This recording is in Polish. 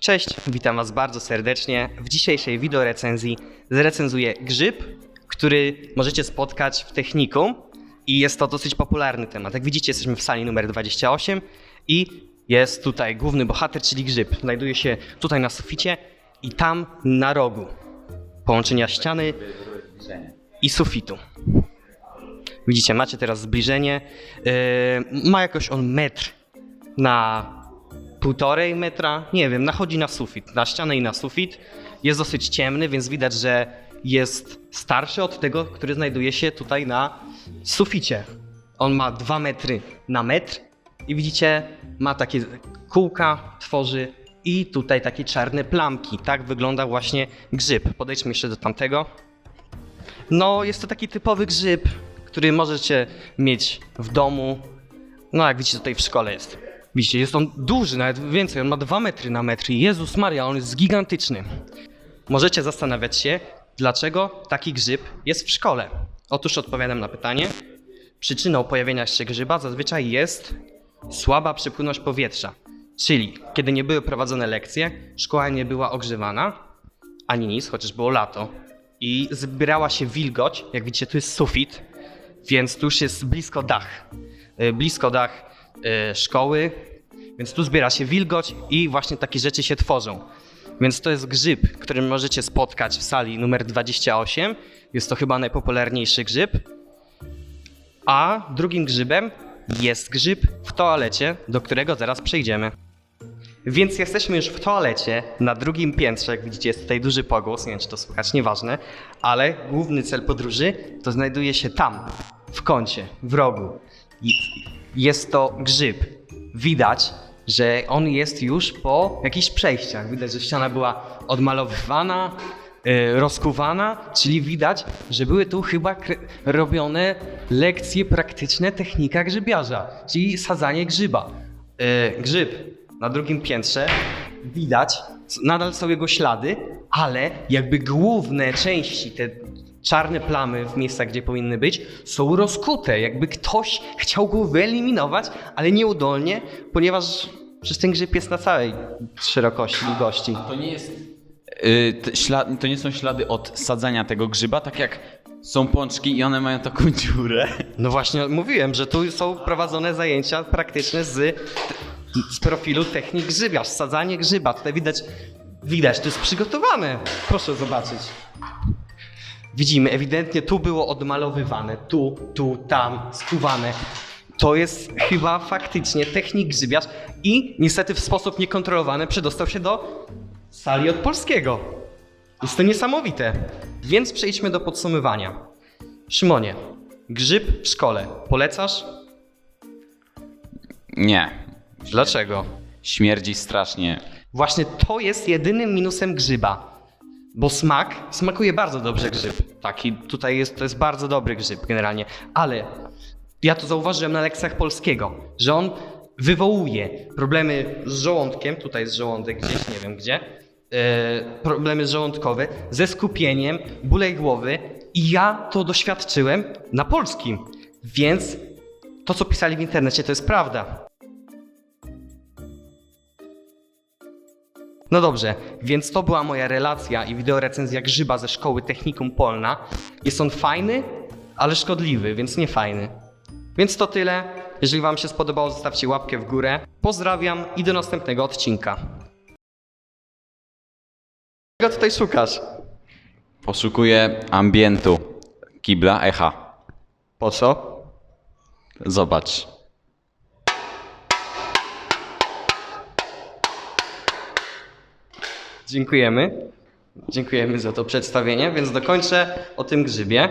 Cześć, witam Was bardzo serdecznie. W dzisiejszej wideorecenzji zrecenzuję grzyb, który możecie spotkać w technikum i jest to dosyć popularny temat. Jak widzicie, jesteśmy w sali numer 28 i jest tutaj główny bohater, czyli grzyb. Znajduje się tutaj na suficie i tam na rogu połączenia ściany i sufitu. Widzicie, macie teraz zbliżenie. Yy, ma jakoś on metr na półtorej metra, nie wiem, nachodzi na sufit, na ścianę i na sufit. Jest dosyć ciemny, więc widać, że jest starszy od tego, który znajduje się tutaj na suficie. On ma 2 metry na metr i widzicie, ma takie kółka, tworzy i tutaj takie czarne plamki. Tak wygląda właśnie grzyb. Podejdźmy jeszcze do tamtego. No, jest to taki typowy grzyb, który możecie mieć w domu. No, jak widzicie, tutaj w szkole jest. Widzicie, jest on duży, nawet więcej. On ma 2 metry na metr. Jezus Maria, on jest gigantyczny. Możecie zastanawiać się, dlaczego taki grzyb jest w szkole. Otóż odpowiadam na pytanie. Przyczyną pojawienia się grzyba zazwyczaj jest słaba przepłynność powietrza. Czyli kiedy nie były prowadzone lekcje, szkoła nie była ogrzewana, ani nic, chociaż było lato. I zbierała się wilgoć, jak widzicie, tu jest sufit, więc tu już jest blisko dach. Y, Blisko dach szkoły, więc tu zbiera się wilgoć i właśnie takie rzeczy się tworzą. Więc to jest grzyb, który możecie spotkać w sali numer 28. Jest to chyba najpopularniejszy grzyb. A drugim grzybem jest grzyb w toalecie, do którego zaraz przejdziemy. Więc jesteśmy już w toalecie na drugim piętrze. Jak widzicie, jest tutaj duży pogłos. Nie wiem, czy to słychać, nieważne. Ale główny cel podróży to znajduje się tam, w kącie, w rogu. Jest to grzyb. Widać, że on jest już po jakichś przejściach. Widać, że ściana była odmalowywana, y, rozkuwana, czyli widać, że były tu chyba robione lekcje praktyczne technika grzybiarza, czyli sadzanie grzyba. Y, grzyb na drugim piętrze widać, nadal są jego ślady, ale jakby główne części, te czarne plamy w miejscach, gdzie powinny być, są rozkute. Jakby ktoś chciał go wyeliminować, ale nieudolnie, ponieważ przecież ten grzyb jest na całej szerokości, długości. To nie jest. y, ślady, to nie są ślady od sadzania tego grzyba, tak jak są pączki i one mają taką dziurę. No właśnie mówiłem, że tu są prowadzone zajęcia praktyczne z, z profilu technik grzybiarz, sadzanie grzyba. Tutaj widać, widać, to jest przygotowane. Proszę zobaczyć. Widzimy, ewidentnie tu było odmalowywane, tu, tu, tam, skuwane. To jest chyba faktycznie technik grzybiarz i niestety w sposób niekontrolowany przedostał się do sali od polskiego. Jest to niesamowite. Więc przejdźmy do podsumowania. Szymonie, grzyb w szkole. Polecasz? Nie. Dlaczego? Śmierdzi strasznie. Właśnie to jest jedynym minusem grzyba. Bo smak, smakuje bardzo dobrze grzyb. Taki tutaj jest, to jest bardzo dobry grzyb generalnie. Ale ja to zauważyłem na lekcjach polskiego, że on wywołuje problemy z żołądkiem, tutaj jest żołądek gdzieś, nie wiem gdzie, e, problemy żołądkowe, ze skupieniem, bólej głowy i ja to doświadczyłem na polskim. Więc to, co pisali w internecie, to jest prawda. No dobrze, więc to była moja relacja i wideorecenzja grzyba ze szkoły Technikum Polna. Jest on fajny, ale szkodliwy, więc nie fajny. Więc to tyle. Jeżeli Wam się spodobało, zostawcie łapkę w górę. Pozdrawiam i do następnego odcinka. Czego tutaj szukasz? Poszukuję ambientu. Kibla, echa. Po co? Zobacz. Dziękujemy. Dziękujemy za to przedstawienie, więc dokończę o tym grzybie.